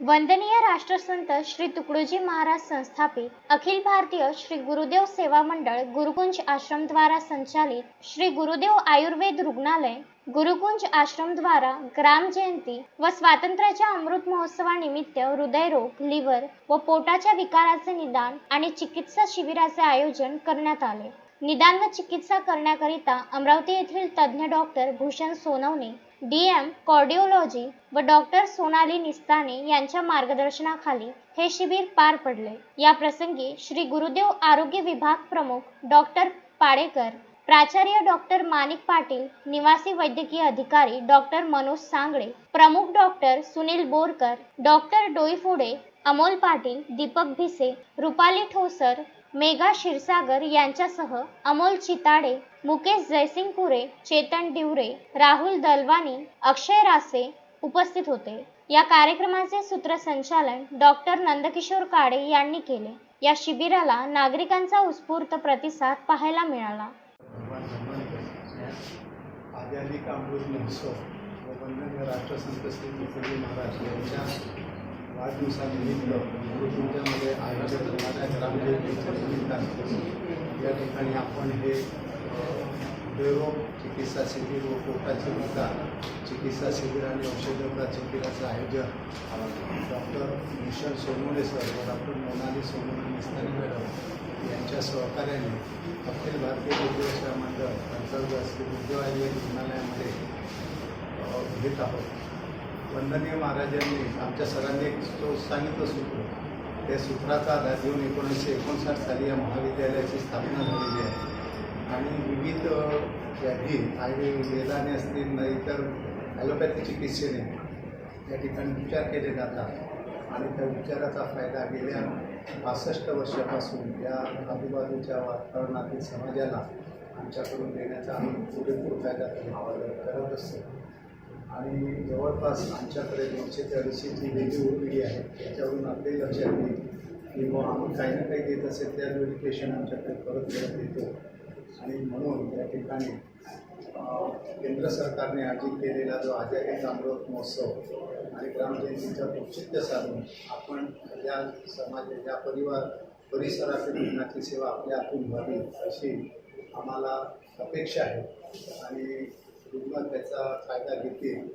वंदनीय राष्ट्रसंत श्री तुकडोजी महाराज संस्थापित अखिल भारतीय श्री गुरुदेव सेवा मंडळ गुरुकुंज आश्रमद्वारा संचालित श्री गुरुदेव आयुर्वेद रुग्णालय गुरुकुंज आश्रमद्वारा ग्राम जयंती व स्वातंत्र्याच्या अमृत महोत्सवानिमित्त हृदयरोग लिव्हर व पोटाच्या विकाराचे निदान आणि चिकित्सा शिबिराचे आयोजन करण्यात आले. निदान व चिकित्सा करण्याकरिता अमरावती येथील तज्ज्ञ doctor Bhushan Sonawane D M cardiology व डॉक्टर सोनाली निस्ताने यांच्या मार्गदर्शनाखाली हे शिबिर पार पडले. या प्रसंगी श्री गुरुदेव आरोग्य विभाग प्रमुख डॉक्टर पाडेकर प्राचार्य डॉक्टर माणिक पाटील निवासी वैद्यकीय अधिकारी डॉक्टर मनोज सांगळे प्रमुख डॉक्टर सुनील बोरकर डॉक्टर डोईफोडे अमोल पाटील दीपक भिसे रुपाली ठोसर मेघा क्षीरसागर यांच्यासह अमोल चिताडे मुकेश जयसिंगपुरे चेतन डिवरे राहुल दलवानी अक्षय रासे उपस्थित होते. या कार्यक्रमाचे सूत्रसंचालन डॉक्टर नंदकिशोर काळे यांनी केले. या शिबिराला नागरिकांचा उत्स्फूर्त प्रतिसाद पाहायला मिळाला. अमृत महोत्सव व वंदनीय राष्ट्रसंत श्री महाराज यांच्या वाढदिवसानिमित्त गुरुकुंजामध्ये आयोजित या ठिकाणी आपण हे अ, चिकित्सा शिबिर व पोटाचे विकार चिकित्सा शिबिर आणि औषधोपचार शिबिराचं आयोजन डॉक्टर मिशन सोनवणे सर व डॉक्टर मोनाली सोनवणे मिस्तानी मॅडम यांच्या सहकार्याने अखिल भारतीय विद्यासेवा मंडळ अंतर्गत श्री उद्योग आयुर्वेद रुग्णालयामध्ये घेत आहोत. वंदनीय महाराजांनी आमच्या सरांनी एक जो सांगितलं सूत्र. त्या सूत्राचा आधार घेऊन एकोणीसशे एकोणसाठ साली या महाविद्यालयाची स्थापना झालेली आहे. आणि विविध अ, व्याधी आयुर्वेदाने असतील नाही तर ॲलोपॅथी चिकित्सेने या ठिकाणी उपचार केले जातात. आणि त्या उपचाराचा फायदा गेल्या पासष्ट वर्षापासून या आजूबाजूच्या वातावरणातील समाजाला आमच्याकडून देण्याचा आम्ही पुरेपूर फायदा करत असतो. आणि जवळपास आमच्याकडे दोनशे ते अडीचशेची वेगळी ओपीडी आहे त्याच्यावरून आपले लक्षात येईल की बुवा आम्ही काही ना काही देत असेल त्या व्हेरिफिकेशन आमच्याकडे परत परत येतो. आणि म्हणून या ठिकाणी केंद्र सरकारने आयोजित केलेला जो आजारी अमृत महोत्सव आणि ग्रामजयंतीचं औचित्य साधून आपण या समाज या परिवार परिसरातील रुग्णाची सेवा आपल्या हातून व्हावी अशी आम्हाला अपेक्षा आहे. आणि रुग्ण त्याचा फायदा घेतील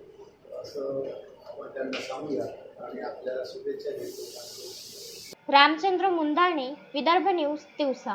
असं आपण त्यांना सांगूया. आणि आपल्याला शुभेच्छा देतो. रामचंद्र मुंदाणे विदर्भ न्यूज दिवसा